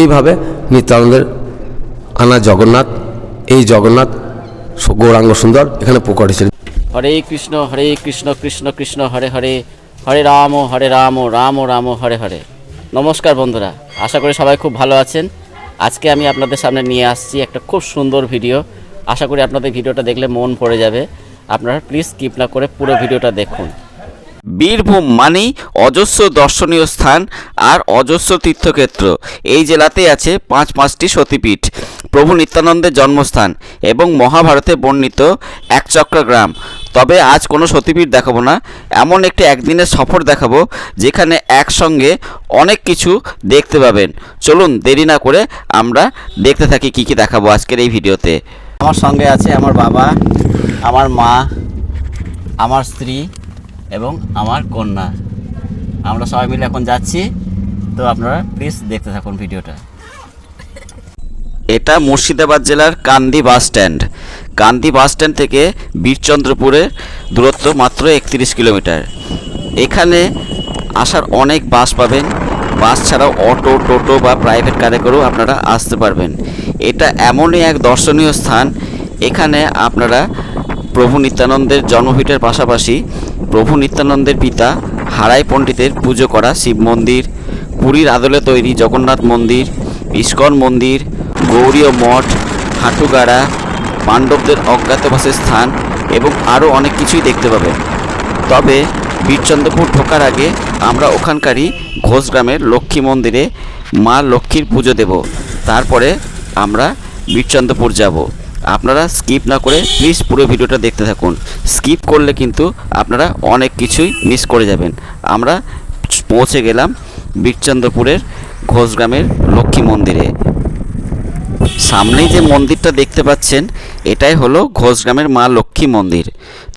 এইভাবে নিত্যানন্দের আনা জগন্নাথ, এই জগন্নাথ গৌরাঙ্গ সুন্দর এখানে প্রকট হয়েছিল হরে কৃষ্ণ হরে কৃষ্ণ কৃষ্ণ কৃষ্ণ, হরে হরে হরে রাম হরে রাম রাম রাম, হরে হরে। নমস্কার বন্ধুরা, আশা করি সবাই খুব ভালো আছেন। আজকে আমি আপনাদের সামনে নিয়ে আসছি একটা খুব সুন্দর ভিডিও। আশা করি আপনাদের ভিডিওটা দেখলে মন পড়ে যাবে। আপনারা প্লিজ স্কিপ না করে পুরো ভিডিওটা দেখুন। বীরভূম মানেই অজস্র দর্শনীয় স্থান আর অজস্র তীর্থক্ষেত্র। এই জেলাতেই আছে পাঁচ পাঁচটি সতীপীঠ, প্রভু নিত্যানন্দের জন্মস্থান এবং মহাভারতে বর্ণিত একচক্র গ্রাম। তবে আজ কোনো সতীপীঠ দেখাবো না, এমন একটি একদিনের সফর দেখাবো যেখানে একসঙ্গে অনেক কিছু দেখতে পাবেন। চলুন দেরি না করে আমরা দেখতে থাকি কি কি দেখাবো আজকের এই ভিডিওতে। আমার সঙ্গে আছে আমার বাবা, আমার মা, আমার স্ত্রী এবং আমার কন্যা। আমরা সবাই মিলে এখন যাচ্ছি। তো আপনারা প্লিজ দেখতে থাকুন ভিডিওটা। এটা মুর্শিদাবাদ জেলার কান্দি বাস স্ট্যান্ড। কান্দি বাস স্ট্যান্ড থেকে বীরচন্দ্রপুরের দূরত্ব মাত্র একত্রিশ কিলোমিটার। এখানে আসার অনেক বাস পাবেন। বাস ছাড়াও অটো, টোটো বা প্রাইভেট কারে করেও আপনারা আসতে পারবেন। এটা এমনই এক দর্শনীয় স্থান। এখানে আপনারা প্রভু নিত্যানন্দের জন্মভিটের পাশাপাশি প্রভু নিত্যানন্দের পিতা হারাই পণ্ডিতের পুজো করা শিব মন্দির, পুরীর আদলে তৈরি জগন্নাথ মন্দির, ইস্কন মন্দির গৌরীয় মঠ, হাঁটুগাড়া, পাণ্ডবদের অজ্ঞাতবাসের স্থান এবং আরও অনেক কিছুই দেখতে পাবেন তবে বীরচন্দ্রপুর ঢোকার আগে আমরা ওখানকারই ঘোষ গ্রামের লক্ষ্মী মন্দিরে মা লক্ষ্মীর পুজো দেব। তারপরে আমরা বীরচন্দ্রপুর যাব। আপনারা স্কিপ না করে প্লিজ পুরো ভিডিওটা দেখতে থাকুন। স্কিপ করলে কিন্তু আপনারা অনেক কিছুই মিস করে যাবেন। আমরা পৌঁছে গেলাম বীরচন্দ্রপুরের ঘোষগ্রামের লক্ষ্মী মন্দিরে। সামনেই যে মন্দিরটা দেখতে পাচ্ছেন, এটাই হলো ঘোষগ্রামের মা লক্ষ্মী মন্দির।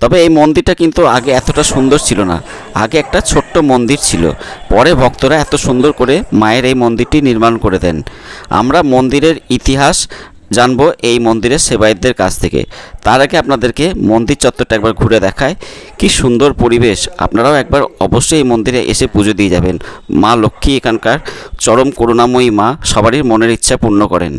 তবে এই মন্দিরটা কিন্তু আগে এতটা সুন্দর ছিল না। আগে একটা ছোট্ট মন্দির ছিল। পরে ভক্তরা এত সুন্দর করে মায়ের এই মন্দিরটি নির্মাণ করে দেন। আমরা মন্দিরের ইতিহাস জানব এই মন্দিরের সেবায়তদের কাছ থেকে। তার আগে আপনাদেরকে মন্দির চত্বরটা একবার ঘুরে দেখায় কি সুন্দর পরিবেশ। আপনারাও একবার অবশ্যই এই মন্দিরে এসে পুজো দিয়ে যাবেন। মা লক্ষ্মী এখানকার চরম করুণাময়ী মা, সবারই মনের ইচ্ছা পূর্ণ করেন।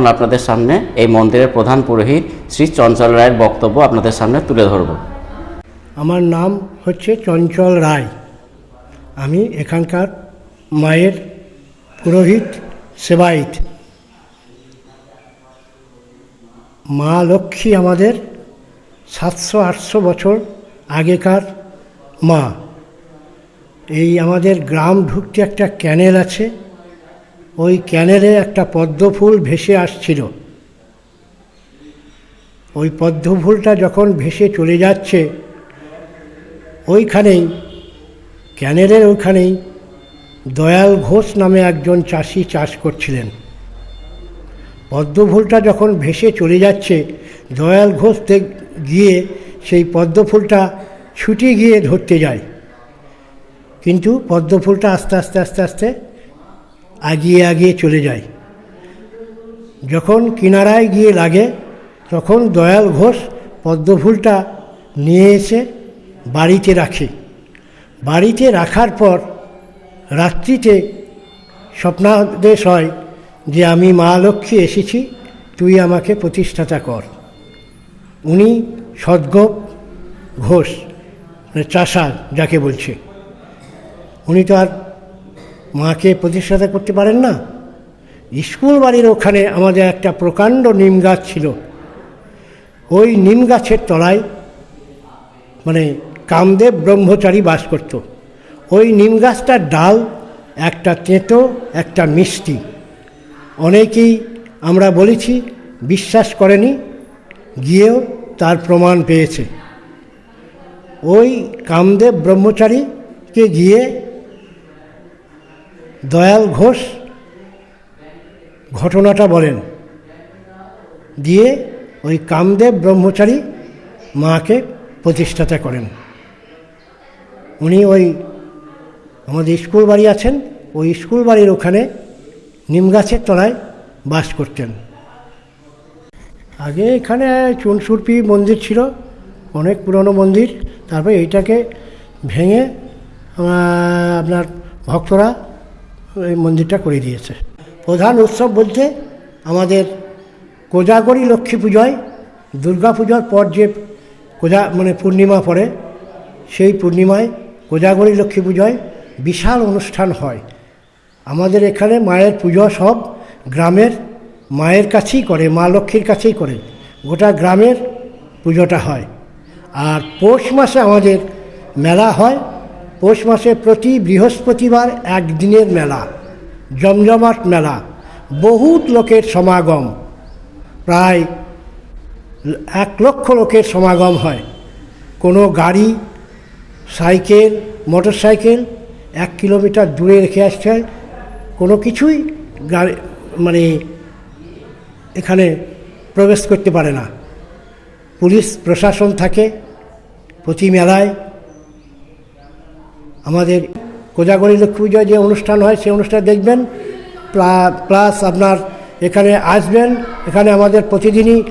এখন আপনাদের সামনে এই মন্দিরের প্রধান পুরোহিত শ্রী চঞ্চল রায়ের বক্তব্য আপনাদের সামনে তুলে ধরব। আমার নাম হচ্ছে চঞ্চল রায়। আমি এখানকার মায়ের পুরোহিত সেবাইত মা লক্ষ্মী আমাদের সাতশো আটশো বছর আগেকার মা। এই আমাদের গ্রাম ঢুকতে একটা ক্যানেল আছে। ওই ক্যানেলে একটা পদ্ম ফুল ভেসে আসছিল। ওই পদ্ম ফুলটা যখন ভেসে চলে যাচ্ছে, ওইখানেই, ক্যানেলের ওইখানেই দয়াল ঘোষ নামে একজন চাষি চাষ করছিলেন। পদ্মফুলটা যখন ভেসে চলে যাচ্ছে, দয়াল ঘোষ গিয়ে সেই পদ্মফুলটা ছুটে গিয়ে ধরতে যায়। কিন্তু পদ্মফুলটা আস্তে আস্তে আস্তে আস্তে আগিয়ে আগিয়ে চলে যায়। যখন কিনারায় গিয়ে লাগে, তখন দয়াল ঘোষ পদ্মফুলটা নিয়ে এসে বাড়িতে রাখে। বাড়িতে রাখার পর রাত্রিতে স্বপ্নাদেশ হয় যে, আমি মা লক্ষ্মী এসেছি, তুই আমাকে প্রতিষ্ঠাতা কর। উনি সদ্গোপ ঘোষ মানে চাষা যাকে বলছে। উনি তো আর মাকে প্রতিষ্ঠাতা করতে পারেন না। স্কুল বাড়ির ওখানে আমাদের একটা প্রকাণ্ড নিম গাছ ছিল। ওই নিম গাছের তলায় মানে কামদেব ব্রহ্মচারী বাস করত। ওই নিম গাছটার ডাল, একটা তেঁতো, একটা মিষ্টি। অনেকেই আমরা বলেছি, বিশ্বাস করেনি, গিয়েও তার প্রমাণ পেয়েছে। ওই কামদেব ব্রহ্মচারীকে গিয়ে দয়াল ঘোষ ঘটনাটা বলেন। দিয়ে ওই কামদেব ব্রহ্মচারী মাকে প্রতিষ্ঠাতা করেন। উনি ওই আমাদের স্কুল বাড়ি আছেন, ওই স্কুল বাড়ির ওখানে নিম গাছের তলায় বাস করতেন। আগে এখানে চুনসুরপি মন্দির ছিল, অনেক পুরনো মন্দির। তারপরে এইটাকে ভেঙে আপনার ভক্তরা এই মন্দিরটা করে দিয়েছে। প্রধান উৎসব বলতে আমাদের কোজাগরী লক্ষ্মী পুজোয়, দুর্গা পূজার পর যে কোজা মানে পূর্ণিমা পড়ে, সেই পূর্ণিমায় কোজাগরী লক্ষ্মী পুজোয় বিশাল অনুষ্ঠান হয়। আমাদের এখানে মায়ের পুজো সব গ্রামের মায়ের কাছেই করে, মা লক্ষ্মীর কাছেই করে। গোটা গ্রামের পুজোটা হয়। আর পৌষ মাসে আমাদের মেলা হয়। পৌষ মাসে প্রতি বৃহস্পতিবার একদিনের মেলা, জমজমাট মেলা, বহুত লোকের সমাগম। প্রায় এক লক্ষ লোকের সমাগম হয়। কোনো গাড়ি, সাইকেল মোটর সাইকেল এক কিলোমিটার দূরে রেখে হয়। কোনো কিছুই গাড়ি মানে এখানে প্রবেশ করতে পারে না। পুলিশ, প্রশাসন থাকে প্রতি মেলায়। আমাদের কোজাগরী লক্ষ্মী পুজোয় যে অনুষ্ঠান হয়, সেই অনুষ্ঠান দেখবেন। প্লা- প্লাস আপনার এখানে আসবেন। এখানে আমাদের প্রতিদিনই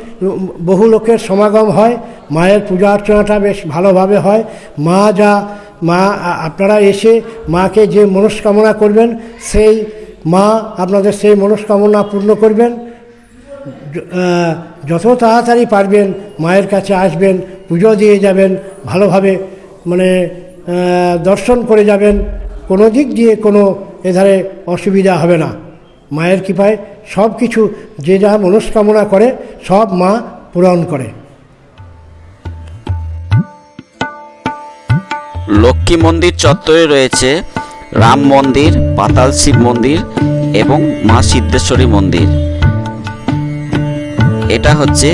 বহু লোকের সমাগম হয়। মায়ের পূজা অর্চনাটা বেশ ভালোভাবে হয়। মা যা, মা, আপনারা এসে মাকে যে মনস্কামনা করবেন, সেই মা আপনাদের সেই মনস্কামনা পূর্ণ করবেন। যত তাড়াতাড়ি পারবেন, মায়ের কাছে আসবেন, পুজো দিয়ে যাবেন, ভালোভাবে মানে দর্শন করে যাবেন, কোনো দিক দিয়ে কোনো এধারে অসুবিধা হবে না। মায়ের কৃপায় সব কিছু যে যা মনস্কামনা করে, সব মা পূরণ করে। লক্ষ্মী মন্দির চত্বরে রয়েছে রাম মন্দির, পাতাল শিব মন্দির এবং মা সিদ্ধেশ্বরী মন্দির। এটা হচ্ছে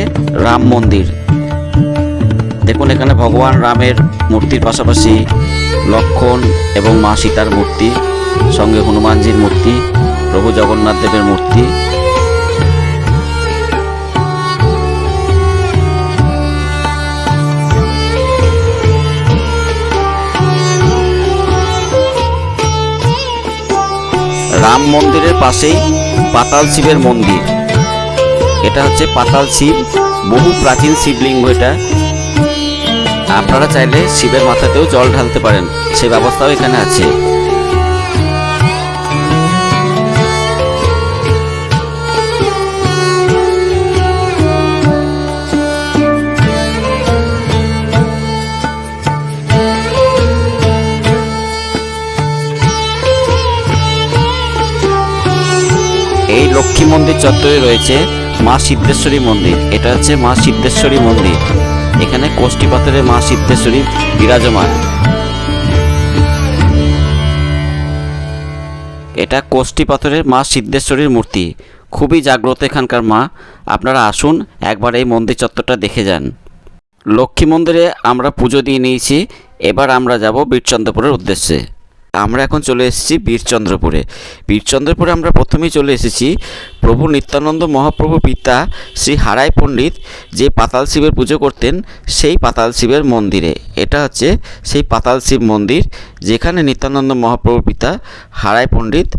রাম মন্দির। দেখুন এখানে ভগবান রামের মূর্তির পাশাপাশি লক্ষণ এবং মা সীতার মূর্তি, সঙ্গে হনুমানজির মূর্তি, প্রভু জগন্নাথ দেবের মূর্তি। রাম মন্দিরের পাশেই পাতাল শিবের মন্দির। এটা হচ্ছে পাতাল শিব, বহু প্রাচীন শিবলিঙ্গ এটা। আপনারা চাইলে শিবের মাথাতেও জল ঢালতে পারেন। সে ব্যবস্থাও এখানে আছে। এই লক্ষ্মী মন্দির চত্বরে রয়েছে মা সিদ্ধেশ্বরী মন্দির। এটা হচ্ছে মা সিদ্ধেশ্বরী মন্দির। এখানে কোষ্টি পাথরের মা সিদ্ধেশ্বরী বিরাজমান। এটা কোষ্টি পাথরের মা সিদ্ধেশ্বরীর মূর্তি। খুবই জাগ্রত এখানকার মা। আপনারা আসুন, একবার এই মন্দির চত্বরটা দেখে যান। লক্ষ্মী মন্দিরে আমরা পুজো দিয়ে নিয়েছি। এবার আমরা যাব বীরচন্দ্রপুরের উদ্দেশ্যে। আমরা এখন চলে এসেছি বীরচন্দ্রপুরে। বীরচন্দ্রপুরে আমরা প্রথমেই চলে এসেছি প্রভু নিত্যানন্দ মহাপ্রভু পিতা শ্রী হারাই পণ্ডিত যে পাতাল শিবের পুজো করতেন সেই পাতাল শিবের মন্দিরে। এটা হচ্ছে সেই পাতাল শিব মন্দির যেখানে নিত্যানন্দ মহাপ্রভু পিতা হারাই পণ্ডিত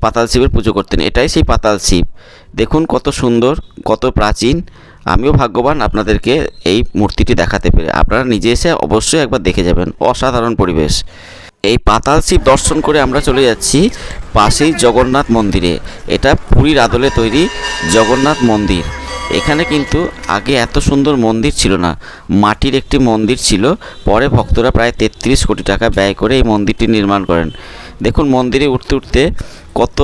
পাতাল শিবের পুজো করতেন। এটাই সেই পাতাল শিব। দেখুন কত সুন্দর, কত প্রাচীন। আমিও ভাগ্যবান আপনাদেরকে এই মূর্তিটি দেখাতে পেরে। আপনারা নিজে এসে অবশ্যই একবার দেখে যাবেন। অসাধারণ পরিবেশ। এই পাতাল শিব দর্শন করে আমরা চলে যাচ্ছি পাশেই জগন্নাথ মন্দিরে। এটা পুরীর আদলে তৈরি জগন্নাথ মন্দির। এখানে কিন্তু আগে এত সুন্দর মন্দির ছিল না। মাটির একটি মন্দির ছিল। পরে ভক্তরা প্রায় তেত্রিশ কোটি টাকা ব্যয় করে এই মন্দিরটি নির্মাণ করেন। দেখুন মন্দিরে উঠতে উঠতে কত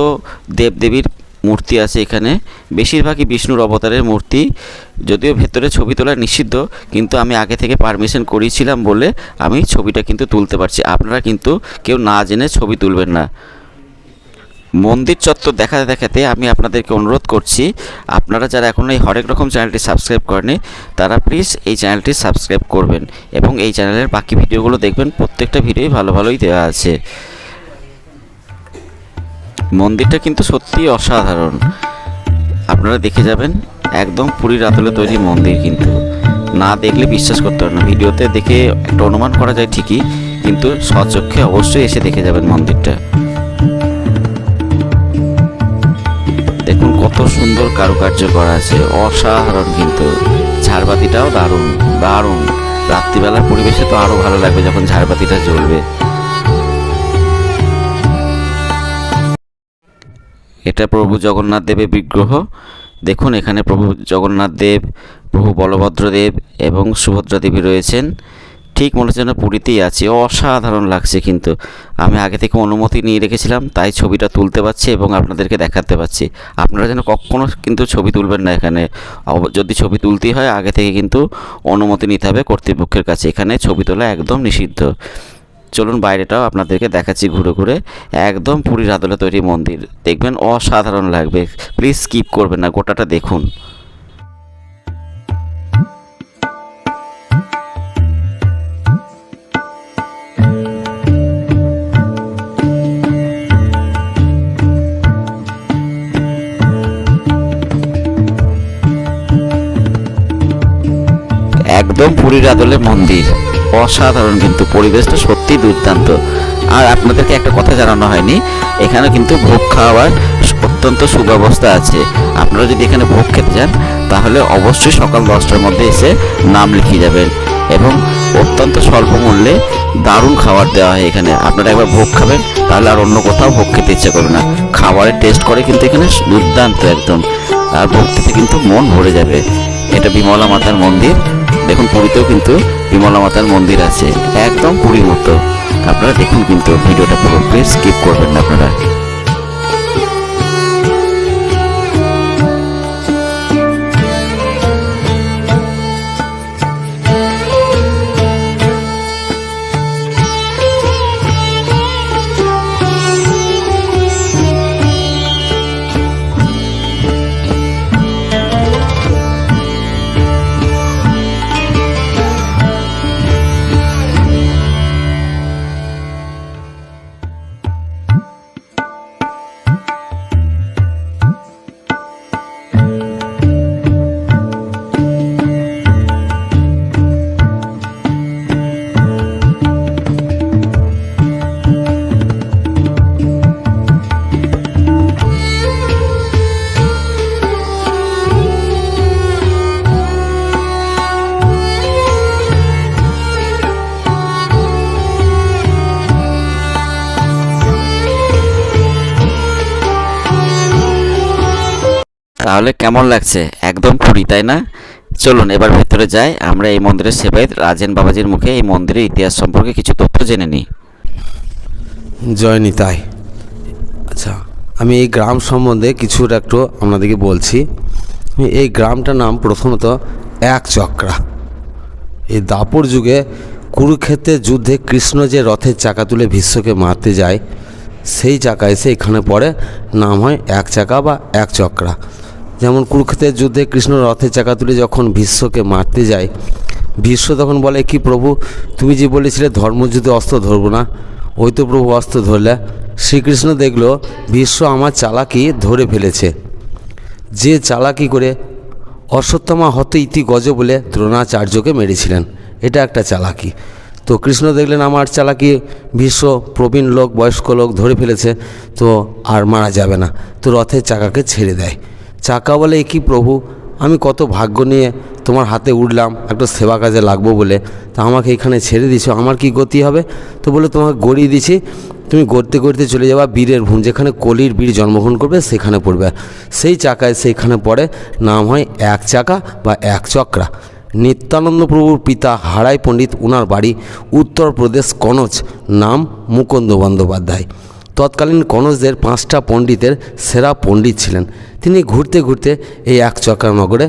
দেবদেবীর মূর্তি আছে এখানে। বেশিরভাগই বিষ্ণুর অবতারের মূর্তি। যদিও ভেতরে ছবি তোলা নিষিদ্ধ, কিন্তু আমি আগে থেকে পারমিশন করিয়েছিলাম বলে আমি ছবিটা কিন্তু তুলতে পারছি। আপনারা কিন্তু কেউ না জেনে ছবি তুলবেন না। মন্দির চত্বর দেখাতে দেখাতে আমি আপনাদেরকে অনুরোধ করছি, আপনারা যারা এখনও এই হরেক রকম চ্যানেলটি সাবস্ক্রাইব করেনি তারা প্লিজ এই চ্যানেলটি সাবস্ক্রাইব করবেন এবং এই চ্যানেলের বাকি ভিডিওগুলো দেখবেন। প্রত্যেকটা ভিডিওই ভালো ভালোই দেওয়া আছে। মন্দিরটা কিন্তু সত্যিই অসাধারণ। আপনারা দেখে যাবেন, একদম পুরীর আদলে তৈরি মন্দির কিন্তু। না দেখলে বিশ্বাস করতে পারেন না। ভিডিওতে দেখে একটা অনুমান করা যায় ঠিকই, কিন্তু স্বচক্ষে অবশ্যই এসে দেখে যাবেন মন্দিরটা। দেখুন কত সুন্দর কারুকার্য করা আছে। অসাধারণ কিন্তু। ঝাড়বাতিটাও দারুণ দারুণ। রাত্রিবেলার পরিবেশে তো আরও ভালো লাগবে যখন ঝাড়বাতিটা জ্বলবে। এটা প্রভু জগন্নাথ দেবের বিগ্রহ। দেখুন, এখানে প্রভু জগন্নাথ দেব, প্রভু বলভদ্র দেব এবং সুভদ্রা দেবী রয়েছেন। ঠিক মনে হচ্ছে যেন পুরীতেই আছি। অসাধারণ লাগছে কিন্তু। আমি আগে থেকে অনুমতি নিয়ে রেখেছিলাম, তাই ছবিটা তুলতে পারছি এবং আপনাদেরকে দেখাতে পারছি। আপনারা যেন কখনও কিন্তু ছবি তুলবেন না এখানে। যদি ছবি তুলতেই হয়, আগে থেকে কিন্তু অনুমতি নিতে হবে কর্তৃপক্ষের কাছে। এখানে ছবি তোলা একদম নিষিদ্ধ। চলুন বাইরেটাও আপনাদেরকে দেখাচ্ছি ঘুরে ঘুরে। একদম পুরীর আদলে তৈরি মন্দির। দেখবেন অসাধারণ লাগবে। প্লিজ স্কিপ করবেন না, গোটাটা দেখুন। আদলে মন্দির। অসাধারণ কিন্তু পরিবেশটা সত্যি দুর্দান্ত। আর আপনাদেরকে একটা কথা জানানো হয়নি এখানে কিন্তু ভোগ খাওয়ার অত্যন্ত সুব্যবস্থা আছে। আপনারা যদি এখানে ভোগ খেতে যান, তাহলে অবশ্যই সকাল দশটার মধ্যে এসে নাম লিখিয়ে যাবেন এবং অত্যন্ত স্বল্প মূল্যে দারুণ খাবার দেওয়া হয় এখানে। আপনারা একবার ভোগ খাবেন, তাহলে আর অন্য কোথাও ভোগ খেতে ইচ্ছে করবে না। খাবারের টেস্ট করে কিন্তু এখানে দুর্দান্ত একদম। আর ভক্তিতে কিন্তু মন ভরে যাবে। এটা বিমলা মাতার মন্দির। দেখুন, পুরীতেও কিন্তু বিমলা মাতার মন্দির আছে, একদম পুরীর মতো। আপনারা দেখুন কিন্তু ভিডিওটা পুরো, প্লিজ স্কিপ করবেন না আপনারা। তাহলে কেমন লাগছে? একদম পুরী, তাই না? চলুন, এবার ভেতরে যাই। আমরা এই মন্দিরের সেবায়ত রাজেন বাবাজির মুখে এই মন্দিরের ইতিহাস সম্পর্কে কিছু তথ্য জেনে নিই। জয় নিতাই আচ্ছা আমি এই গ্রাম সম্বন্ধে কিছু একটু আপনাদেরকে বলছি। এই গ্রামটার নাম প্রথমত এক চক্রা। এই দাপর যুগে কুরুক্ষেত্রের যুদ্ধে কৃষ্ণ যে রথের চাকা তুলে ভীষ্মকে মারতে যায়, সেই চাকা এসে এখানে পড়ে, নাম হয় এক চাকা বা এক চক্রা। যেমন কুরুক্ষেত্রের যুদ্ধে কৃষ্ণ রথের চাকা তুলে যখন ভীষ্মকে মারতে যায়, ভীষ্ম তখন বলে, কি প্রভু, তুমি যে বলেছিলে ধর্মযুদ্ধে অস্ত্র ধরবো না? ওই তো প্রভু, অস্ত্র ধরলে। শ্রীকৃষ্ণ দেখল, ভীষ্ম আমার চালাকি ধরে ফেলেছে। যে চালাকি করে অশ্বত্থামা হত ইতি গজ বলে দ্রোণাচার্যকে মেরেছিলেন। এটা একটা চালাকি। তো কৃষ্ণ দেখলেন, আমার চালাকি ভীষ্ম প্রবীণ লোক, বয়স্ক লোক ধরে ফেলেছে, তো আর মারা যাবে না। তো রথের চাকাকে ছেড়ে দেয়। চাকা বলে, "এ কি প্রভু? আমি কত ভাগ্য নিয়ে তোমার হাতে উঠলাম, একটা সেবা কাজে লাগবো বলে। তা আমাকে এখানে ছেড়ে দিছো, আমার কি গতি হবে? তো বলে, তোমাকে গড়িয়ে দিছি। তুমি গড়তে গড়তে চলে যাবা বীরের ভূম যেখানে কলির বীর জন্মগ্রহণ করবে, সেখানে পড়বে। সেই চাকায় সেইখানে পড়ে, নাম হয় এক চাকা বা এক চক্রা। নিত্যানন্দ প্রভুর পিতা হারাই পণ্ডিত, উনার বাড়ি উত্তরপ্রদেশ, কনজ, নাম মুকুন্দ বন্দ্যোপাধ্যায়। তৎকালীন কনজদের পাঁচটা পণ্ডিতের সেরা পণ্ডিত ছিলেন। তিনি ঘুরতে ঘুরতে এই এক চক্রা নগরে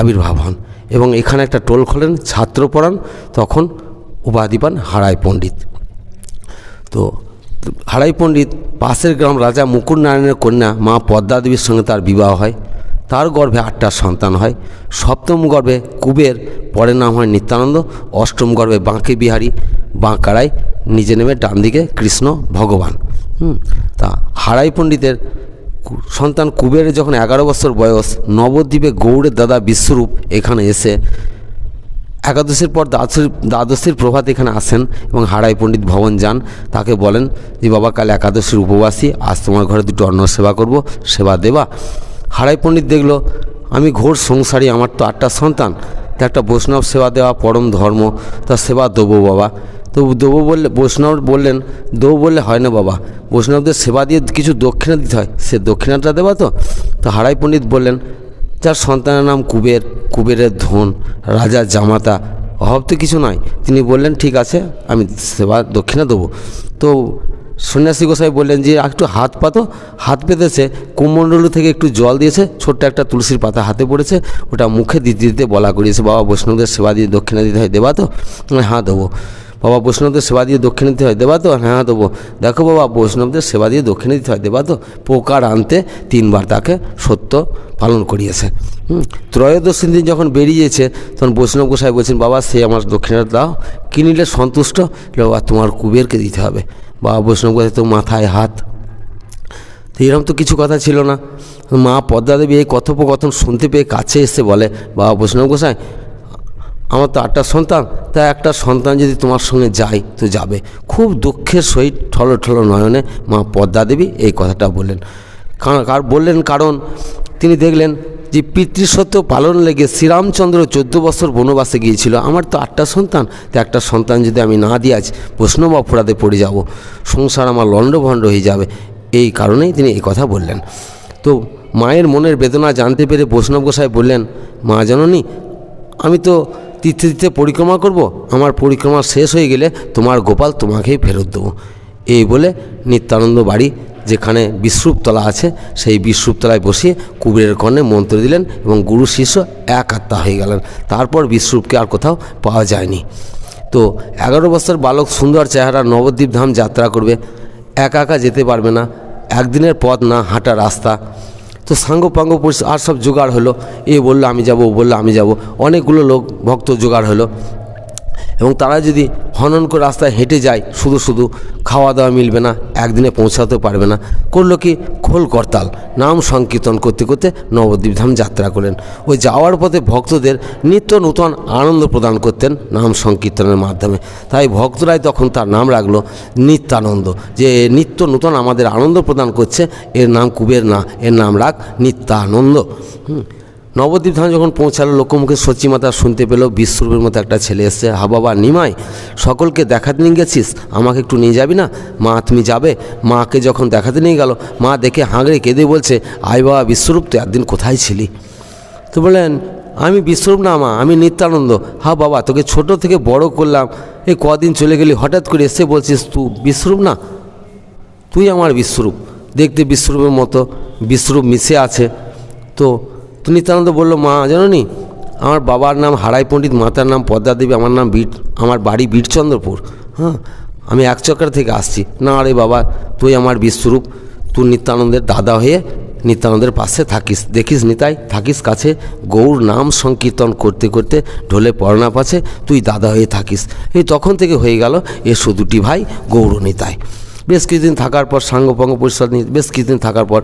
আবির্ভাব হন এবং এখানে একটা টোল খোলেন, ছাত্র পড়ান, তখন উপাধি পান হারাই পণ্ডিত। তো হারাই পণ্ডিত, পাশের গ্রাম রাজা মুকুট নারায়ণের কন্যা মা পদ্মা দেবীর সঙ্গে তার বিবাহ হয়। তার গর্ভে আটটা সন্তান হয়। সপ্তম গর্ভে কুবের, পরের নাম হয় নিত্যানন্দ, অষ্টম গর্ভে বাঁকে বিহারী বাঁকাড়ায় নিজে নেমে ডান দিকে কৃষ্ণ ভগবান। হুম, তা হারাই পণ্ডিতের সন্তান কুবেরের যখন এগারো বছর বয়স, নবদ্বীপে গৌড়ের দাদা বিশ্বরূপ এখানে এসে একাদশীর পর দ্বাদশীর দ্বাদশীর প্রভাত এখানে আসেন এবং হারাই পণ্ডিত ভবন যান। তাকে বলেন যে, বাবা, কাল একাদশীর উপবাসী, আজ তোমার ঘরে দুটো অন্ন সেবা করব, সেবা দেবা। হারাই পণ্ডিত দেখল, আমি ঘোর সংসারী, আমার তো আটটা সন্তান। তা একটা বৈষ্ণব সেবা দেওয়া পরম ধর্ম, তা সেবা দেবো বাবা। তো দেবো বললে, বৈষ্ণব বললেন, দেবো বললে হয় না বাবা। বৈষ্ণবদের সেবা দিয়ে কিছু দক্ষিণা দিতে হয়। সে দক্ষিণাটা দেবা তো? তো হারাই পণ্ডিত বললেন, যার সন্তানের নাম কুবের, কুবেরের ধন, রাজা জামাতা, অভাব তো কিছু নয়। তিনি বললেন, ঠিক আছে, আমি সেবা দক্ষিণা দেবো। তো সন্ন্যাসী গোসাই বললেন, যে একটু হাত পাতো হাত পেতেছে, কুমণ্ডলু থেকে একটু জল দিয়েছে, ছোট্ট একটা তুলসীর পাতা হাতে পড়েছে, ওটা মুখে দিতে দিতে বলা করিয়েছে, বাবা, বৈষ্ণবদের সেবা দিয়ে দক্ষিণা দিতে হয়, দেবা তো? হ্যাঁ দেবো। বাবা বৈষ্ণবদের সেবা দিয়ে দক্ষিণে দিতে হয়, দেবা তো? হ্যাঁ দেবো। দেখো বাবা, বৈষ্ণবদের সেবা দিয়ে দক্ষিণে দিতে হয়, দেবা তো? পোকার আনতে তিনবার তাকে সত্য পালন করিয়েছে। ত্রয়োদশী দিন যখন বেরিয়েছে, তখন বৈষ্ণব গোসাই বলছেন, বাবা, সে আমার দক্ষিণাটা দাও। কি নিলে সন্তুষ্ট? বাবা, তোমার কুবেরকে দিতে হবে। বাবা বৈষ্ণব গোসাই তো মাথায় হাত। তো এরকম তো কিছু কথা ছিল না। মা পদ্মা দেবী এই কথোপকথন শুনতে পেয়ে কাছে এসে বলে, বাবা বৈষ্ণব গোসাই আমার তো আটটা সন্তান তা একটা সন্তান যদি তোমার সঙ্গে যায়, তো যাবে। খুব দুঃখের সহিত ঠলো ঠলো নয়নে মা পদ্মা দেবী এই কথাটা বললেন। কার বললেন কারণ? তিনি দেখলেন যে পিতৃসত্য পালন লেগে শ্রীরামচন্দ্র চোদ্দ বছর বনবাসে গিয়েছিল। আমার তো আটটা সন্তান তো একটা সন্তান যদি আমি না দিয়ে আজ বৈষ্ণব অপরাধে পড়ে যাব, সংসার আমার লণ্ডভণ্ড হয়ে যাবে। এই কারণেই তিনি এই কথা বললেন। তো মায়ের মনের বেদনা জানতে পেরে বৈষ্ণব গোসাই বললেন, মা জননী, আমি তো তীর্থে পরিক্রমা করব? আমার পরিক্রমা শেষ হয়ে গেলে তোমার গোপাল তোমাকেই ফেরত দেবো। এই বলে নিত্যানন্দ বাড়ি, যেখানে বিশ্রুপতলা আছে, সেই বিশ্রুপতলায় বসিয়ে কুবেরের কর্ণে মন্ত্র দিলেন এবং গুরু শিষ্য এক আত্মা হয়ে গেলেন। তারপর বিশ্রুপকে আর কোথাও পাওয়া যায়নি। তো এগারো বছর বালক সুন্দর চেহারা নবদ্বীপ ধাম যাত্রা করবে, একা একা যেতে পারবে না, একদিনের পথ না হাঁটা রাস্তা। তো সাঙ্গ পাঙ্গ আর সব জোগাড় হলো। এ বলল, আমি যাব, ও বলল, আমি যাব। অনেকগুলো লোক ভক্ত জোগাড় হলো। এবং তারা যদি হনন করে রাস্তায় হেঁটে যায়, শুধু শুধু খাওয়া দাওয়া মিলবে না, একদিনে পৌঁছাতে পারবে না। করল কি? খোল করতাল। নাম সংকীর্তন করতে করতে নবদ্বীপধাম যাত্রা করলেন। ওই যাওয়ার পথে ভক্তদের নিত্য নূতন আনন্দ প্রদান করতেন নাম সংকীর্তনের মাধ্যমে। তাই ভক্তরাই তখন তার নাম রাখল নিত্যানন্দ। যে নিত্য নূতন আমাদের আনন্দ প্রদান করছে, এর নাম কুবের না, এর নাম রাখ নিত্যানন্দ। হুম। নবদ্বীপ ধাম যখন পৌঁছালো, লোকমুখে সচিমাতা শুনতে পেল, বিশ্বরূপের মতো একটা ছেলে এসছে। হা বাবা, নিমাই, সকলকে দেখাতে নিয়ে গেছিস? আমাকে একটু নিয়ে যাবি না? মা, তুমি যাবে? মাকে যখন দেখাতে নিয়ে গেল, মা দেখে হাঁগড়ে কেঁদে বলছে আই বাবা, বিশ্বরূপ তো একদিন কোথায় ছিলি? তো বললেন, আমি বিশ্বরূপ না মা, আমি নিত্যানন্দ। হা বাবা, তোকে ছোট থেকে বড় করলাম। এই কদিন চলে গেলি, হঠাৎ করে এসে বলছিস তুই বিশ্বরূপ না? তুই আমার বিশ্বরূপ। দেখতে বিশ্বরূপের মতো, বিশ্বরূপ মিশে আছে। তো তো নিত্যানন্দ বলল, মা জানো আমার বাবার নাম হারাই পণ্ডিত, মাতার নাম পদ্মা দেবী আমার নাম বীর, আমার বাড়ি বীরচন্দ্রপুর। হ্যাঁ আমি এক চক্র থেকে আসছি। না আরে বাবা, তুই আমার বিশ্বরূপ, তুই নিত্যানন্দের দাদা হয়ে নিত্যানন্দের পাশে থাকিস। দেখিস নিতাই থাকিস কাছে, গৌর নাম সংকীর্তন করতে করতে ঢোলে পড়না পাছে, তুই দাদা হয়ে থাকিস। এই তখন থেকে হয়ে গেল এসো দুটি ভাই গৌর নিতাই বেশ কিছুদিন থাকার পর সাঙ্গপঙ্গ পরিষদ নিয়ে, বেশ কিছুদিন থাকার পর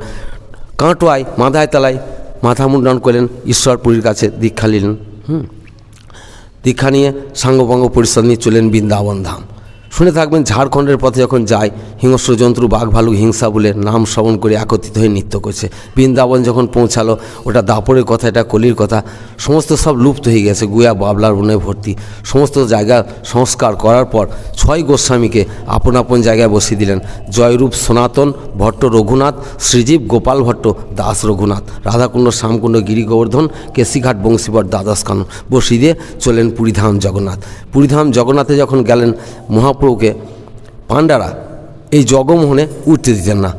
কাঁটোয়ায় মাথায় তালায় মাথা মুন্ডন করলেন, ঈশ্বরপুরীর কাছে দীক্ষা নিলেন, হুম। দীক্ষা নিয়ে সাঙ্গভঙ্গ পরিষদ নিয়ে চলেন বৃন্দাবন ধাম। শুনে থাকবেন ঝাড়খণ্ডের পথে যখন যায়, হিংস্র জন্তু, বাঘ ভালু হিংসা বলে নাম শ্রবণ করে একত্রিত হয়ে নৃত্য করছে। বৃন্দাবন যখন পৌঁছালো, ওটা দাপরের কথা, এটা কলির কথা, সমস্ত সব লুপ্ত হয়ে গেছে, গুয়া, বাবলার বনে ভর্তি। সমস্ত জায়গা সংস্কার করার পর ছয় গোস্বামীকে আপন আপন জায়গায় বসিয়ে দিলেন। জয়রূপ সনাতন, ভট্ট রঘুনাথ, শ্রীজীব গোপাল ভট্ট, দাস রঘুনাথ, রাধাকুণ্ড, শ্যামকুণ্ড গিরি গোবর্ধন কেশিঘাট বংশীবর দ্বাদশ কানন। বসিয়ে দিয়ে চলেন পুরীধাম জগন্নাথ। পুরীধাম জগন্নাথে যখন গেলেন মহাপ্রভুকে পাণ্ডারা এই জগমোহনে উঠতে দিতেন না।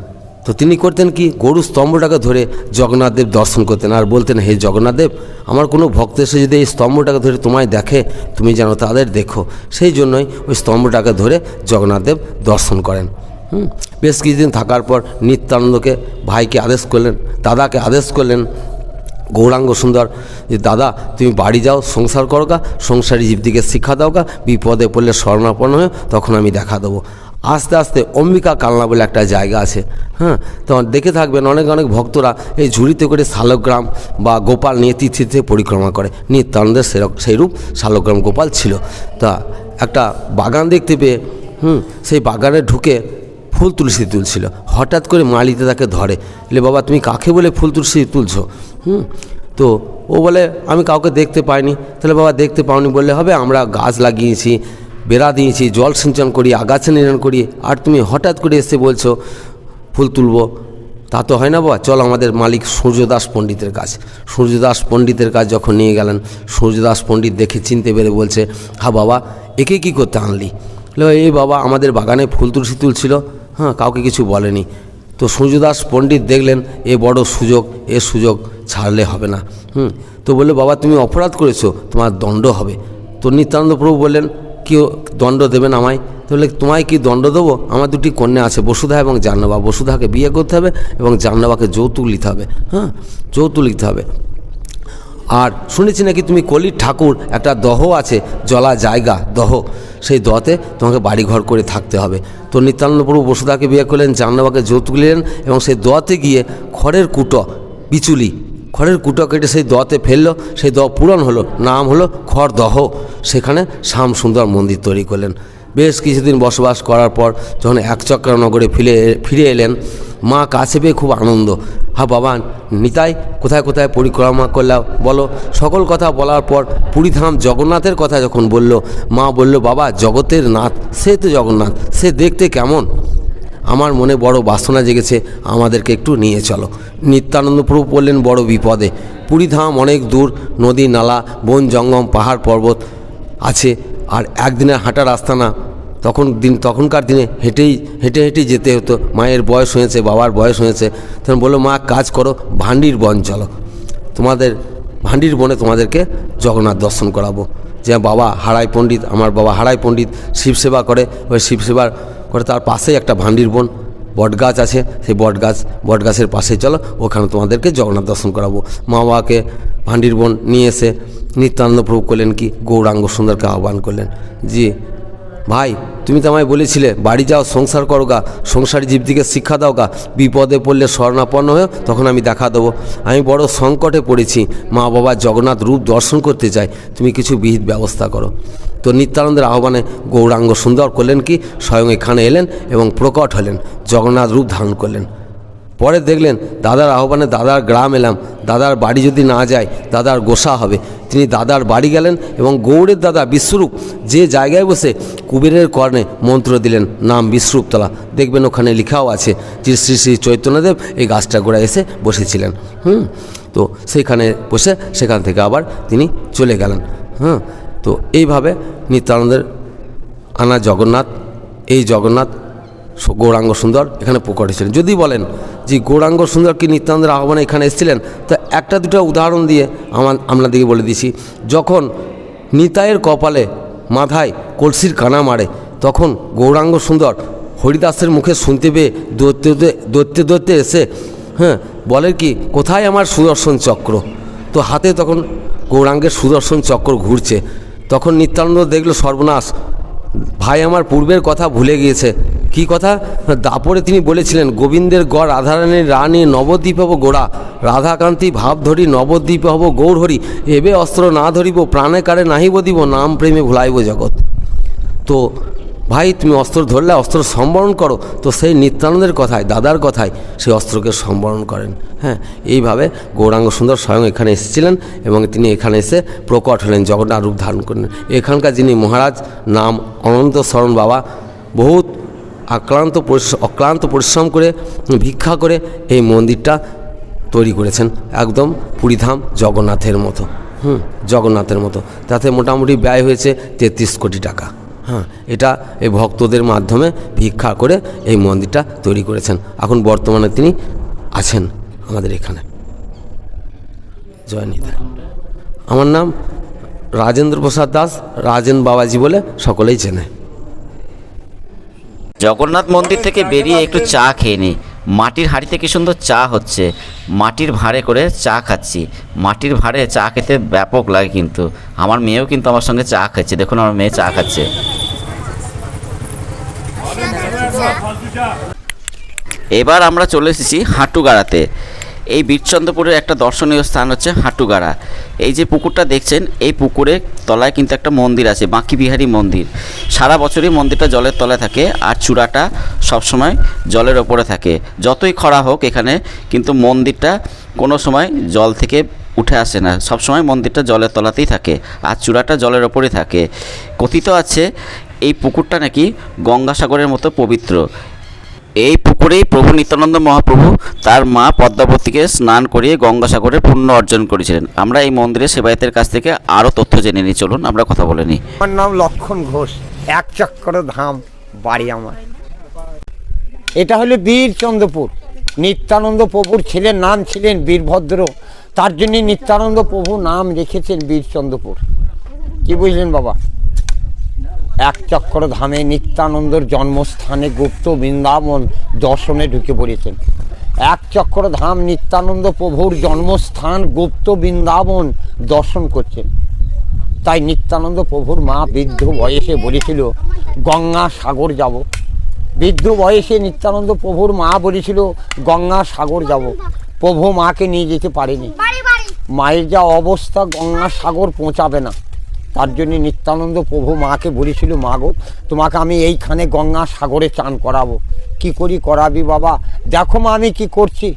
তো তিনি করতেন কি? গরু স্তম্ভটাকে ধরে জগন্নাথদেব দর্শন করতেন। আর বলতেন, হে জগন্নাথদেব আমার কোনো ভক্ত এসে যদি এই স্তম্ভটাকে ধরে তোমায় দেখে, তুমি যেন তাদের দেখো। সেই জন্যই ওই স্তম্ভটাকে ধরে জগন্নাথদেব দর্শন করেন। বেশ কিছুদিন থাকার পর নিত্যানন্দকে ভাইকে আদেশ করলেন, দাদাকে আদেশ করলেন গৌরাঙ্গ সুন্দর যে, দাদা, তুমি বাড়ি যাও, সংসার করো গা সংসারী জীবদিকে শিক্ষা দাও গা বিপদে পড়লে স্মরণাপন্ন হয়ে তখন আমি দেখা দেবো। আস্তে আস্তে অম্বিকা কালনা বলে একটা জায়গা আছে হ্যাঁ? তখন দেখে থাকবেন অনেক অনেক ভক্তরা এই ঝুড়িতে করে শালগ্রাম বা গোপাল নিয়ে তীর্থে পরিক্রমা করে। নিত্যানন্দের সেরক, সেইরূপ শালগ্রাম গোপাল ছিল। তা একটা বাগান দেখতে পেয়ে, হুম, সেই বাগানে ঢুকে ফুল তুলসী তুলছিল। হঠাৎ করে মালিতে তাকে ধরে। বলে, বাবা, তুমি কাকে বলে ফুল তুলসী তুলছো? হুম? তো ও বলে, আমি কাউকে দেখতে পাইনি। তাহলে বাবা, দেখতে পাওনি বললে হবে, আমরা গাছ লাগিয়েছি, বেড়া দিয়েছি, জল সিঞ্চন করি, আগাছা নির্মাণ করি, আর তুমি হঠাৎ করে এসে বলছো, ফুল তুলবো। তা তো হয় না বাবা, চল আমাদের মালিক সূর্যদাস পণ্ডিতের কাছে। সূর্যদাস পণ্ডিতের কাজ যখন নিয়ে গেলেন, সূর্যদাস পণ্ডিত দেখে চিনতে পেরে বলছে, হা বাবা, একে কি করতে আনলি? এই বাবা, আমাদের বাগানে ফুল তুলসী তুলছিল। হ্যাঁ কাউকে কিছু বলেনি। তো সূর্যদাস পণ্ডিত দেখলেন, এ বড় সুযোগ, এ সুযোগ ছাড়লে হবে না। হুম, তো বলল, বাবা, তুমি অপরাধ করেছ, তোমার দণ্ড হবে। তো নিত্যানন্দ প্রভু বললেন কি দণ্ড দেবেন আমায়? তাহলে তোমায় কি দণ্ড দেবো? আমার দুটি কন্যা আছে, বসুধা এবং জাহ্নবা। বসুধাকে বিয়ে করতে হবে এবং জাহ্নবাকে যৌতুক নিতে হবে। হ্যাঁ যৌতুক নিতে হবে। আর শুনেছি নাকি তুমি কলির ঠাকুর, একটা দহ আছে, জলা জায়গা, দহ। সেই দহতে তোমাকে বাড়িঘর করে থাকতে হবে। তো নিত্যানন্দ প্রভু বসুধাকে বিয়ে করলেন, জাহ্নবাকে যৌতুক নিলেন এবং সেই দোয়াতে গিয়ে খড়ের কুটো, বিচুলি, খড়ের কুটো কেটে সেই দতে ফেলল। সেই দ পূরণ হলো, নাম হলো খড় দহ। সেখানে শ্যাম সুন্দর মন্দির তৈরি করলেন। বেশ কিছুদিন বসবাস করার পর যখন একচক্রা নগরে ফিরে ফিরে এলেন মা কাছে পেয়ে খুব আনন্দ। হা বাবা নিতাই, কোথায় কোথায় পরিক্রমা করলাম? বলো। সকল কথা বলার পর পুরীধাম জগন্নাথের কথা যখন বলল, মা বলল, বাবা, জগতের নাথ, সে তো জগন্নাথ, সে দেখতে কেমন? আমার মনে বড় বাসনা জেগেছে, আমাদেরকে একটু নিয়ে চলো। নিত্যানন্দ প্রভু বললেন, বড় বিপদে। পুরীধাম অনেক দূর, নদী, নালা, বন, জঙ্গম, পাহাড়, পর্বত আছে, আর একদিনের হাঁটা রাস্তা না। তখন দিন, তখনকার দিনে হেঁটেই, হেঁটে হেঁটেই যেতে হতো। মায়ের বয়স হয়েছে, বাবার বয়স হয়েছে। তখন বলল, মা কাজ করো, ভান্ডির বন চলো। তোমাদের, ভান্ডির বনে তোমাদেরকে জগন্নাথ দর্শন করাবো। যে বাবা হারাই পণ্ডিত, আমার বাবা হারাই পণ্ডিত শিবসেবা করে। ওই শিব সেবার করে তার পাশেই একটা ভান্ডির বন বট গাছ আছে। সেই বট গাছ বট গাছের পাশে চলো, ওখানে তোমাদেরকে জগন্নাথ দর্শন করাবো। মা বাবাকে ভান্ডির বন নিয়ে এসে নিত্যানন্দ প্রভু করলেন কি? গৌরাঙ্গ সুন্দরকে আহ্বান করলেন। জি, ভাই তুমি তো আমায় বলেছিলে, বাড়ি যাও, সংসার করো গা, সংসারী জীবদিকে শিক্ষা দাও গা। বিপদে পড়লে স্বর্ণাপন্ন হয়ে তখন আমি দেখা দেবো। আমি বড় সংকটে পড়েছি, মা বাবা জগন্নাথ রূপ দর্শন করতে চাই তুমি কিছু বিহিত ব্যবস্থা করো। তো নিত্যানন্দের আহ্বানে গৌরাঙ্গ সুন্দর করলেন কি, স্বয়ং এখানে এলেন এবং প্রকট হলেন, জগন্নাথ রূপ ধারণ করলেন। পরে দেখলেন, দাদার আহ্বানে দাদার গ্রাম এলাম, দাদার বাড়ি যদি না যায়, দাদার গোসা হবে। তিনি দাদার বাড়ি গেলেন এবং গৌড়ের দাদা বিশ্বরূপ যে জায়গায় বসে কুবেরের কর্ণে মন্ত্র দিলেন, নাম বিশ্বরূপতলা। দেখবেন ওখানে লেখাও আছে যে শ্রী শ্রী চৈতন্যদেব এই গাছটা গোড়ায় এসে বসেছিলেন। হুম, তো সেইখানে বসে সেখান থেকে আবার তিনি চলে গেলেন। হ্যাঁ তো এইভাবে নিত্যানন্দের আনা জগন্নাথ, এই জগন্নাথ গৌরাঙ্গ সুন্দর এখানে প্রকট হয়েছিলেন যদি বলেন যে গৌরাঙ্গ সুন্দর কি নিত্যানন্দের আহ্বানে এখানে এসেছিলেন? তা একটা দুটো উদাহরণ দিয়ে আমার, আপনাদেরকে বলে দিছি। যখন নিতাইয়ের কপালে মাথায় কলসির কানা মারে, তখন গৌরাঙ্গ সুন্দর হরিদাসের মুখে শুনতে পেয়ে দৌড়তে দৌড়তে দৌড়তে এসে হ্যাঁ বলে কি, কোথায় আমার সুদর্শন চক্র? তো হাতে তখন গৌরাঙ্গের সুদর্শন চক্র ঘুরছে। তখন নিত্যানন্দ দেখল সর্বনাশ ভাই আমার পূর্বের কথা ভুলে গিয়েছে। কি কথা? দাপরে তিনি বলেছিলেন, গোবিন্দের গড় রাধারানীর রানী নবদ্বীপ হব গোড়া। রাধাকান্তি ভাব ধরি নবদ্বীপ হব গৌর হরি। এবে অস্ত্র না ধরিব, প্রাণে কারে নাহিব দিব, নাম প্রেমে ভুলাইব জগৎ। তো ভাই, তুমি অস্ত্র ধরলে, অস্ত্র সম্বরণ করো। তো সেই নিত্যানন্দের কথায়, দাদার কথায় সেই অস্ত্রকে সম্বরণ করেন। হ্যাঁ এইভাবে গৌরাঙ্গ সুন্দর স্বয়ং এখানে এসেছিলেন এবং তিনি এখানে এসে প্রকট হলেন, জগন্নাথ রূপ ধারণ করলেন। এখানকার যিনি মহারাজ, নাম অনন্ত শরণ বাবা, বহুত আক্রান্ত অক্লান্ত পরিশ্রম করে, ভিক্ষা করে এই মন্দিরটা তৈরি করেছেন। একদম পুরীধাম জগন্নাথের মতো। হুম, জগন্নাথের মতো। তাতে মোটামুটি ব্যয় হয়েছে তেত্রিশ কোটি টাকা। হ্যাঁ এটা এই ভক্তদের মাধ্যমে ভিক্ষা করে এই মন্দিরটা তৈরি করেছেন। এখন বর্তমানে তিনি আছেন আমাদের এখানে। জয়নিতা আমার নাম রাজেন্দ্র প্রসাদ দাস, রাজেন বাবাজি বলে সকলেই চেনে। জগন্নাথ মন্দির থেকে বেরিয়ে একটু চা খেয়ে নিই মাটির হাঁড়িতে কি সুন্দর চা হচ্ছে? মাটির ভাঁড়ে করে চা খাচ্ছি। মাটির ভাঁড়ে চা খেতে ব্যাপক লাগে কিন্তু। আমার মেয়েও কিন্তু আমার সঙ্গে চা খাচ্ছে। দেখুন, আমার মেয়ে চা খাচ্ছে। এবার আমরা চলে এসেছি হাঁটুগাড়াতে। এই বীরচন্দ্রপুরের একটা দর্শনীয় স্থান হচ্ছে হাঁটুগাড়া। এই যে পুকুরটা দেখছেন, এই পুকুরে তলায় কিন্তু একটা মন্দির আছে বাঁকি বিহারী মন্দির। সারা বছরই মন্দিরটা জলের তলায় থাকে আর চূড়াটা সবসময় জলের ওপরে থাকে। যতই খরা হোক এখানে কিন্তু মন্দিরটা কোনো সময় জল থেকে উঠে আসে না। সবসময় মন্দিরটা জলের তলাতেই থাকে আর চূড়াটা জলের ওপরেই থাকে। কথিত আছে, এই পুকুরটা নাকি গঙ্গাসাগরের মতো পবিত্র। এই পুকুরেই প্রভু নিত্যানন্দ মহাপ্রভু তার মা পদ্মাবতীকে স্নান করিয়ে গঙ্গাসাগরে পুণ্য অর্জন করেছিলেন। আমরা এই মন্দিরে সেবায়তের কাছ থেকে আরও তথ্য জেনে নিই, চলুন আমরা কথা বলে নিই। আমার নাম লক্ষণ ঘোষ, এক চক্কর ধাম, বাড়ি আমার। এটা হলো বীরচন্দ্রপুর। নিত্যানন্দ প্রভুর ছেলের নাম ছিলেন বীরভদ্র। তার জন্য নিত্যানন্দ প্রভু নাম রেখেছেন বীরচন্দ্রপুর। কি বুঝলেন বাবা? এক চক্র ধামে নিত্যানন্দর জন্মস্থানে গুপ্ত বৃন্দাবন দর্শনে ঢুকে পড়েছেন। এক চক্র ধাম নিত্যানন্দ প্রভুর জন্মস্থান গুপ্ত বৃন্দাবন দর্শন করছেন। তাই নিত্যানন্দ প্রভুর মা বৃদ্ধ বয়সে বলেছিল গঙ্গা সাগর যাব। বৃদ্ধ বয়সে নিত্যানন্দ প্রভুর মা বলেছিল গঙ্গা সাগর যাব। প্রভু মাকে নিয়ে যেতে পারেনি। মায়ের যা অবস্থা গঙ্গা সাগর পৌঁছাবে না। তার জন্য নিত্যানন্দ প্রভু মাকে বলেছিল, মা গো, তোমাকে আমি এইখানে গঙ্গা সাগরে চান করাবো। কি করি করাবি বাবা? দেখো মা, আমি কি করছি।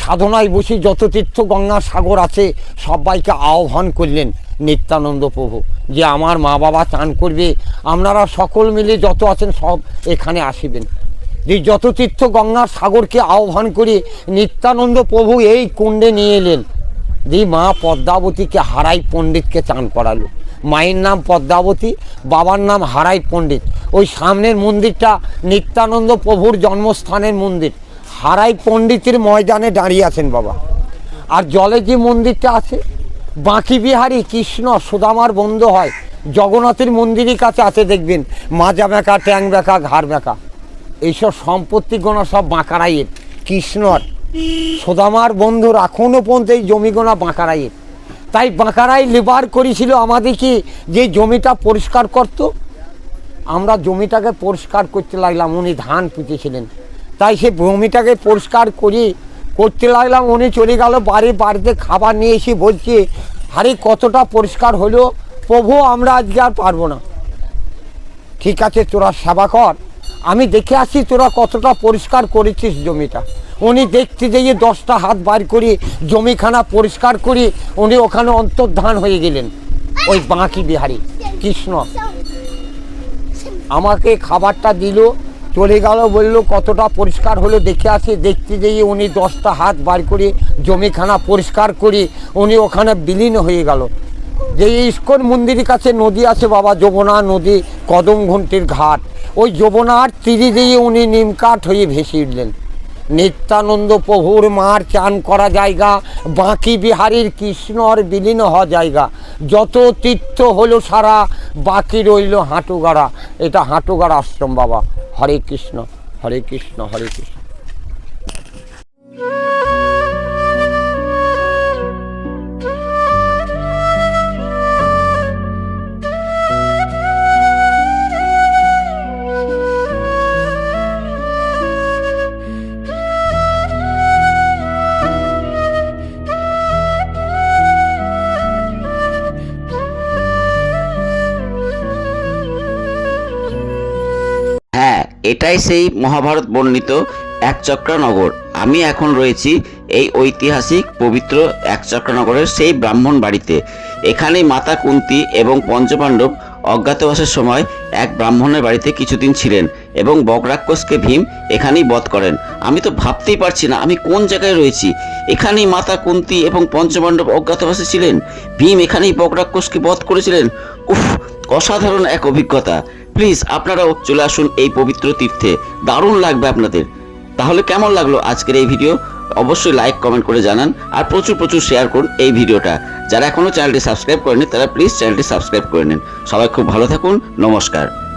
সাধনায় বসে যত তীর্থ গঙ্গা সাগর আছে, সবাইকে আহ্বান করলেন নিত্যানন্দ প্রভু, যে আমার মা বাবা চান করবে। আপনারা সকল মিলে যত আছেন, সব এখানে আসিবেন। যে যত তীর্থ গঙ্গা সাগরকে আহ্বান করে নিত্যানন্দ প্রভু এই কুণ্ডে নিয়ে এলেন। দিয়ে মা পদ্মাবতীকে হারাই পণ্ডিতকে চান করালো। মায়ের নাম পদ্মাবতী, বাবার নাম হারাই পণ্ডিত। ওই সামনের মন্দিরটা নিত্যানন্দ প্রভুর জন্মস্থানের মন্দির। হারাই পণ্ডিতের ময়দানে দাঁড়িয়ে আছেন বাবা। আর জলে যে মন্দিরটা আছে বাঁকি বিহারী কৃষ্ণ সুদামার বন্ধ হয়, জগন্নাথের মন্দিরের কাছে আছে দেখবেন, মাজা বেঁকা ট্যাং বেঁকা ঘাড় বেঁকা এইসব সম্পত্তি গোনা সব বাঁকারাইয়ের, কৃষ্ণর। সুদামার বন্ধুর এখনও পর্যন্ত এই জমিগোনা বাঁকারাইয়ের। তাই বাঁকারাই লেবার করেছিল আমাদেরকে যে জমিটা পরিষ্কার করত। আমরা জমিটাকে পরিষ্কার করতে লাগলাম, উনি ধান পুঁতেছিলেন। তাই সে জমিটাকে পরিষ্কার করি করতে লাগলাম, উনি চলে গেল বাড়ি বাড়িতে খাবার নিয়ে এসে বলছে, আরে, কতটা পরিষ্কার হলো, প্রভু আমরা আজকে আর পারব না। ঠিক আছে, তোরা সেবা কর। আমি দেখে আসি তোরা কতটা পরিষ্কার করেছিস জমিটা। উনি দেখতে যেয়ে দশটা হাত বার করে জমিখানা পরিষ্কার করে উনি ওখানে অন্তর্ধান হয়ে গেলেন। ওই বাঁকি বিহারী, কৃষ্ণ। আমাকে খাবারটা দিল, চলে গেল, বলল, কতটা পরিষ্কার হলো দেখে আসি। দেখতে যেয়ে উনি দশটা হাত বার করে জমিখানা পরিষ্কার করে উনি ওখানে বিলীন হয়ে গেল। যে ইস্কন মন্দিরের কাছে নদী আছে বাবা, যমুনা নদী কদম ঘন্টির ঘাট। ওই যমুনার তীরে দিয়ে উনি নিমকাঠ হয়ে ভেসে উঠলেন। নিত্যানন্দ প্রভুর মার চান করা জায়গা, বাঁকি বিহারীর কৃষ্ণর বিলীন হওয়া জায়গা। যত তীর্থ হলো সারা, বাকি রইল হাঁটুগাড়া। এটা হাঁটুগাড়া আশ্রম বাবা। হরে কৃষ্ণ হরে কৃষ্ণ হরে কৃষ্ণ। এটাই সেই মহাভারত বর্ণিত একচক্রানগর। আমি এখন রয়েছি এই ঐতিহাসিক পবিত্র একচক্রানগরের সেই ব্রাহ্মণ বাড়িতে। এখানে মাতা কুন্তি এবং পঞ্চপাণ্ডব অজ্ঞাতবাসের সময় এক ব্রাহ্মণের বাড়িতে কিছুদিন ছিলেন এবং বগরাক্ষসকে ভীম এখানেই বধ করেন। আমি তো ভাবতেই পারছি না আমি কোন জায়গায় রয়েছি। এখানেই মাতা কুন্তি এবং পঞ্চপাণ্ডব অজ্ঞাতবাসে ছিলেন। ভীম এখানেই বগরাক্ষসকে বধ করেছিলেন। উফ, অসাধারণ এক অভিজ্ঞতা। প্লিজ, আপনারাও চলে আসুন এই পবিত্র তীর্থে। দারুণ লাগবে আপনাদের। তাহলে কেমন লাগল আজকের এই ভিডিও? অবশ্যই লাইক কমেন্ট করে জানান আর প্রচুর প্রচুর শেয়ার করুন এই ভিডিওটা। যারা এখনও চ্যানেলটি সাবস্ক্রাইব করেনি তারা প্লিজ চ্যানেলটি সাবস্ক্রাইব করে নিন। সবাই খুব ভালো থাকুন, নমস্কার।